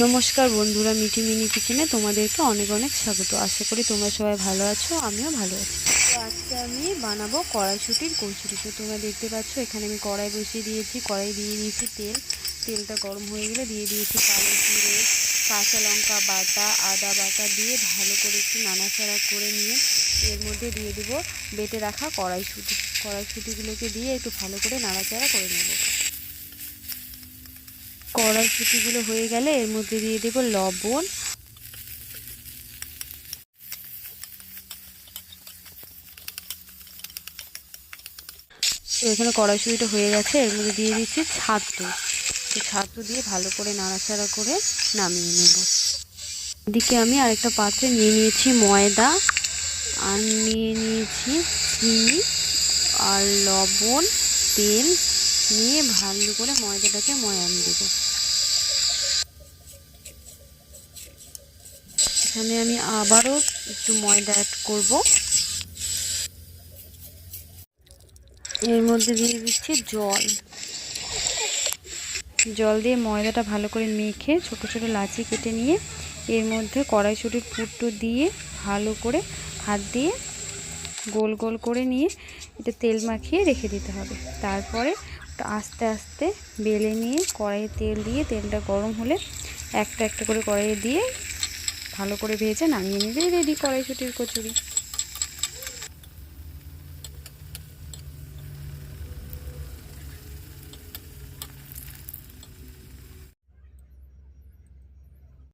নমস্কার বন্ধুরা, মিঠি মিনি কিচেনে তোমাদেরকে অনেক অনেক স্বাগত। আশা করি তোমরা সবাই ভালো আছো, আমিও ভালো আছি। তো আজকে আমি বানাবো কড়াইশুটির কচুরি। তো তোমরা দেখতে পাচ্ছ, এখানে আমি কড়াই বসিয়ে দিয়েছি, কড়াই দিয়ে দিয়েছি তেল। তেলটা গরম হয়ে গেলে দিয়ে দিয়েছি কালো জিরে, কাঁচা লঙ্কা বাটা, আদা বাটা দিয়ে ভালো করে একটু নাড়াচাড়া করে নিয়ে এর মধ্যে দিয়ে দেবো, বেটে রাখা কড়াইশুটি। কড়াইশুটিগুলোকে দিয়ে একটু ভালো করে নাড়াচাড়া করে নেব। কড়াইশুটিগুলো হয়ে গেলে এর মধ্যে দিয়ে দেবো লবণ। এখানে কড়াইশুটিটা হয়ে গেছে, এর মধ্যে দিয়ে দিচ্ছি ছাতু। তো ছাতু দিয়ে ভালো করে নাড়াচাড়া করে নামিয়ে নেব। এদিকে আমি আরেকটা পাত্রে নিয়ে নিয়েছি ময়দা আর নিয়ে নিয়েছি চিনি আর লবণ, তেল। নিয়ে ভালো করে ময়দাটাকে ময়ান দেবো। এখানে আমি আবারও একটু ময়দা অ্যাড করব। এর মধ্যে দিয়ে দিচ্ছি জল। জল দিয়ে ময়দাটা ভালো করে মেখে ছোট ছোট লাচি কেটে নিয়ে এর মধ্যে কড়াইশুটির পুরটো দিয়ে ভালো করে হাত দিয়ে গোল গোল করে নিয়ে এটা তেল মাখিয়ে রেখে দিতে হবে। তারপরে আস্তে আস্তে বেলে নিয়ে কড়াইয়ে তেল দিয়ে তেলটা গরম হলে একটা একটা করে কড়াইয়ে দিয়ে ভালো করে ভেজে নামিয়ে নিলেই রেডি কড়াইশুটির কচুরি।